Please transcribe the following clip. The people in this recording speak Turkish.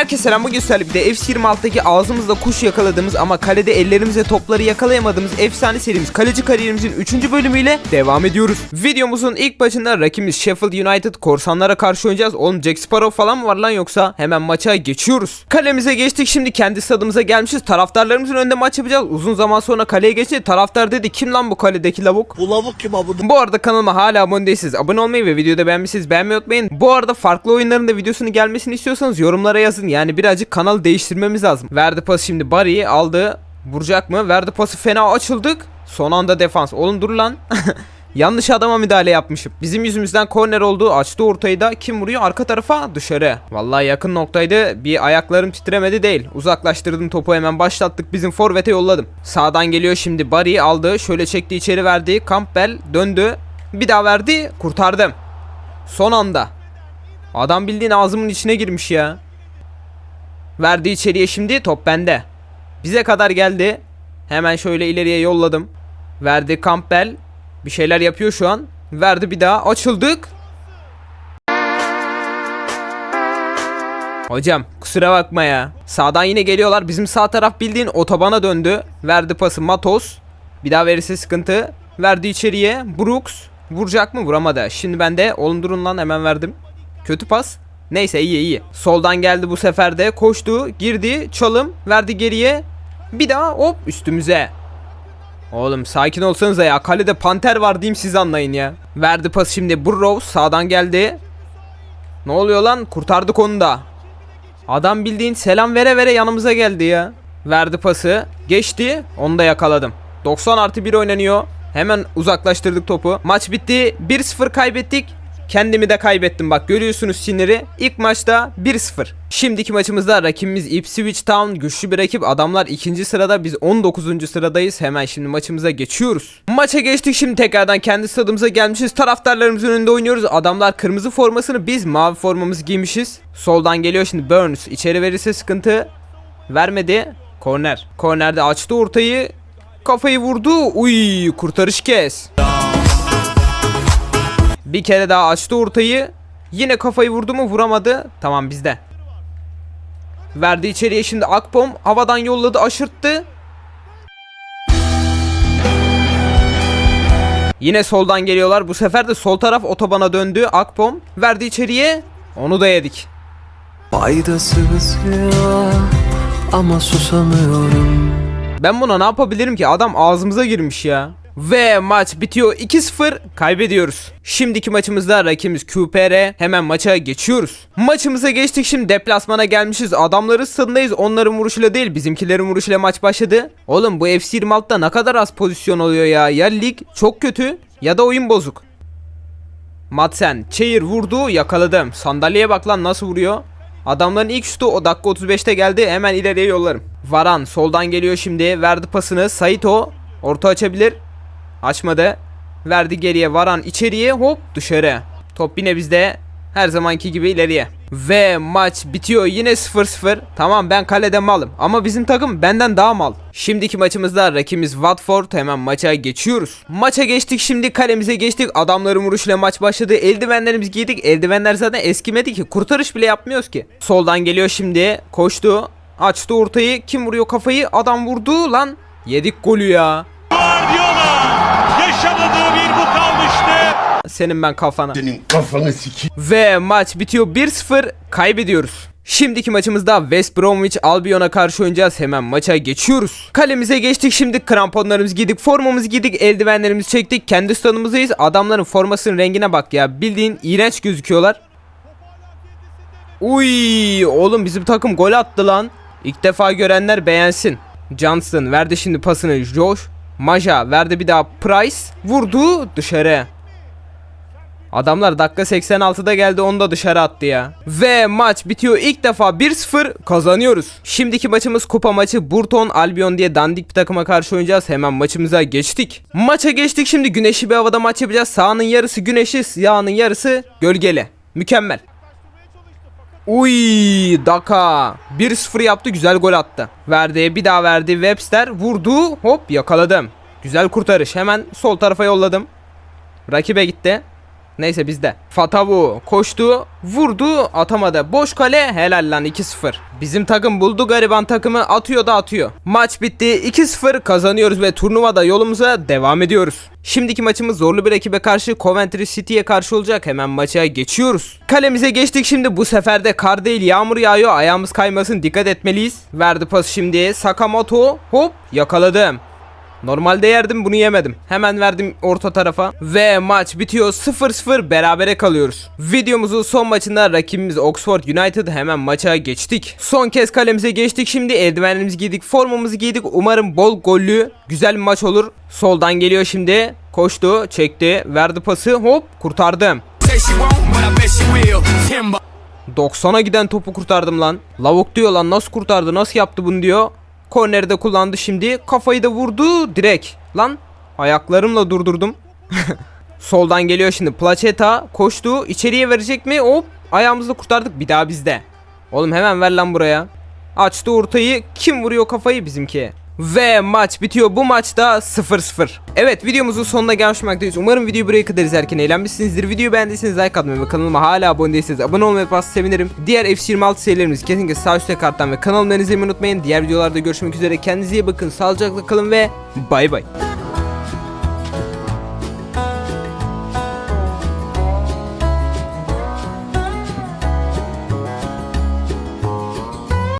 Herkese selam bugün sizlerle bir de F26'daki ağzımızda kuş yakaladığımız ama kalede ellerimizle topları yakalayamadığımız efsane serimiz kaleci kariyerimizin 3. bölümüyle devam ediyoruz. Videomuzun ilk başında rakibimiz Sheffield United korsanlara karşı oynayacağız. Oğlum Jack Sparrow falan mı var lan yoksa hemen maça geçiyoruz. Kalemize geçtik şimdi kendi stadımıza gelmişiz. Taraftarlarımızın önünde maç yapacağız. Uzun zaman sonra kaleye geçti. Taraftar dedi kim lan bu kaledeki lavuk? Bu lavuk kim abone? Bu arada kanalıma hala abone değilseniz abone olmayı ve videoda beğenmişsiniz beğenmeyi unutmayın. Bu arada farklı oyunların da videosunun gelmesini istiyorsanız yorumlara yazın. Yani birazcık kanalı değiştirmemiz lazım. Verdi pası şimdi Barry'i aldı. Vuracak mı? Verdi pası fena açıldık. Son anda defans. Oğlum dur lan. Yanlış adama müdahale yapmışım. Bizim yüzümüzden korner oldu. Açtı ortayı da. Kim vuruyor? Arka tarafa dışarı. Vallahi yakın noktaydı. Bir ayaklarım titremedi değil. Uzaklaştırdım topu hemen başlattık. Bizim forvete yolladım. Sağdan geliyor şimdi. Barry aldı. Şöyle çekti içeri verdi. Campbell döndü. Bir daha verdi. Kurtardım. Son anda. Adam bildiğin ağzımın içine girmiş ya. Verdi içeriye şimdi top bende. Bize kadar geldi. Hemen şöyle ileriye yolladım. Verdi Campbell. Bir şeyler yapıyor şu an. Verdi bir daha. Açıldık. Hocam kusura bakma ya. Sağdan yine geliyorlar. Bizim sağ taraf bildiğin otobana döndü. Verdi pası Matos. Bir daha verirse sıkıntı. Verdi içeriye. Brooks. Vuracak mı? Vuramadı. Şimdi ben de oğlum durun lan hemen verdim. Kötü pas. Neyse iyi iyi. Soldan geldi bu sefer de. Koştu. Girdi. Çalım. Verdi geriye. Bir daha hop üstümüze. Oğlum sakin olsanıza ya. Kalede panter var diyeyim siz anlayın ya. Verdi pas şimdi Burrows sağdan geldi. Ne oluyor lan? Kurtardık onu da. Adam bildiğin selam vere vere yanımıza geldi ya. Verdi pası. Geçti. Onu da yakaladım. 90 artı 1 oynanıyor. Hemen uzaklaştırdık topu. Maç bitti. 1-0 kaybettik. Kendimi de kaybettim bak görüyorsunuz siniri. İlk maçta 1-0. Şimdiki maçımızda rakibimiz Ipswich Town güçlü bir rakip. Adamlar ikinci sırada biz 19. sıradayız. Hemen şimdi maçımıza geçiyoruz. Maça geçtik şimdi tekrardan kendi stadımıza gelmişiz. Taraftarlarımızın önünde oynuyoruz. Adamlar kırmızı formasını biz mavi formamızı giymişiz. Soldan geliyor şimdi Burns. İçeri verirse sıkıntı. Vermedi. Korner. Kornerde açtı ortayı. Kafayı vurdu. Uy kurtarış kes. Bir kere daha açtı ortayı. Yine kafayı vurdu mu vuramadı. Tamam bizde. Verdi içeriye şimdi Akpom. Havadan yolladı aşırttı. Yine soldan geliyorlar. Bu sefer de sol taraf otobana döndü. Akpom verdi içeriye. Onu da yedik. Faydasız ya ama susamıyorum Ben buna ne yapabilirim ki? Adam ağzımıza girmiş ya. Ve maç bitiyor 2-0 kaybediyoruz. Şimdiki maçımızda rakibimiz QPR hemen maça geçiyoruz. Maçımıza geçtik şimdi deplasmana gelmişiz. Adamların stadındayız onların vuruşuyla değil bizimkilerin vuruşuyla maç başladı. Oğlum bu FC 26'da ne kadar az pozisyon oluyor ya. Ya lig çok kötü ya da oyun bozuk. Madsen çeyir vurdu yakaladım. Sandalyeye bak lan nasıl vuruyor. Adamların ilk şutu o dakika 35'te geldi hemen ileriye yollarım. Varan soldan geliyor şimdi verdi pasını Saito orta açabilir. Açmadı. Verdi geriye Varan içeriye hop dışarı. Top yine bizde her zamanki gibi ileriye. Ve maç bitiyor yine 0-0. Tamam ben kalede malım ama bizim takım benden daha mal. Şimdiki maçımızda rakibimiz Watford hemen maça geçiyoruz. Maça geçtik şimdi kalemize geçtik. Adamların vuruşuyla maç başladı. Eldivenlerimizi giydik. Eldivenler zaten eskimedi ki. Kurtarış bile yapmıyoruz ki. Soldan geliyor şimdi. Koştu. Açtı ortayı. Kim vuruyor kafayı? Adam vurdu lan. Yedik golü ya. Senin ben kafana. Senin kafanı siki. Ve maç bitiyor 1-0 kaybediyoruz. Şimdiki maçımızda West Bromwich Albion'a karşı oynayacağız. Hemen maça geçiyoruz. Kalemize geçtik şimdi kramponlarımızı giydik, formamızı giydik, eldivenlerimizi çektik. Kendi standımızdayız. Adamların formasının rengine bak ya. Bildiğin iğrenç gözüküyorlar. Uy, oğlum bizim takım gol attı lan. İlk defa görenler beğensin. Johnson verdi şimdi pasını Josh. Maja verdi bir daha Price. Vurdu dışarı. Adamlar dakika 86'da geldi onu da dışarı attı ya. Ve maç bitiyor ilk defa 1-0 kazanıyoruz. Şimdiki maçımız kupa maçı Burton Albion diye dandik bir takıma karşı oynayacağız. Hemen maçımıza geçtik. Maça geçtik şimdi güneşli bir havada maç yapacağız. Sağının yarısı güneşi siyahının yarısı gölgeli. Mükemmel. Uy Daka 1-0 yaptı güzel gol attı. Verdi bir daha verdi Webster vurdu hop yakaladım. Güzel kurtarış hemen sol tarafa yolladım. Rakibe gitti. Neyse bizde. Fatavu koştu, vurdu, atamadı. Boş kale helal lan 2-0. Bizim takım buldu gariban takımı atıyor da atıyor. Maç bitti 2-0 kazanıyoruz ve turnuvada yolumuza devam ediyoruz. Şimdiki maçımız zorlu bir ekibe karşı Coventry City'ye karşı olacak. Hemen maça geçiyoruz. Kalemize geçtik şimdi bu sefer de kar değil yağmur yağıyor. Ayağımız kaymasın dikkat etmeliyiz. Verdi pas şimdi Sakamoto hop yakaladım. Normalde yerdim bunu yemedim. Hemen verdim orta tarafa. Ve maç bitiyor 0-0 berabere kalıyoruz. Videomuzun son maçında rakibimiz Oxford United hemen maça geçtik. Son kez kalemize geçtik şimdi eldivenlerimizi giydik formamızı giydik. Umarım bol gollü güzel bir maç olur. Soldan geliyor şimdi. Koştu çekti verdi pası hop kurtardım. 90'a giden topu kurtardım lan. Lavuk diyor lan nasıl kurtardı nasıl yaptı bunu diyor. Korneri de kullandı şimdi. Kafayı da vurdu direkt. Lan ayaklarımla durdurdum. Soldan geliyor şimdi. Placeta koştu. içeriye verecek mi? Hop ayağımızla kurtardık. Bir daha bizde. Oğlum hemen ver lan buraya. Açtı ortayı. Kim vuruyor kafayı? Bizimki. Ve maç bitiyor. Bu maçta 0-0. Evet videomuzun sonuna gelmiş bulunmaktayız. Umarım videoyu buraya kadar izlerken eğlenmişsinizdir. Videoyu beğendiyseniz like atmayı ve kanalıma hala abone değilseniz abone olmayı yaparsanız sevinirim. Diğer FC26 serilerimizi kesinlikle sağ üstte karttan ve kanalımdan izlemeyi unutmayın. Diğer videolarda görüşmek üzere. Kendinize iyi bakın. Sağlıcakla kalın ve bay bay.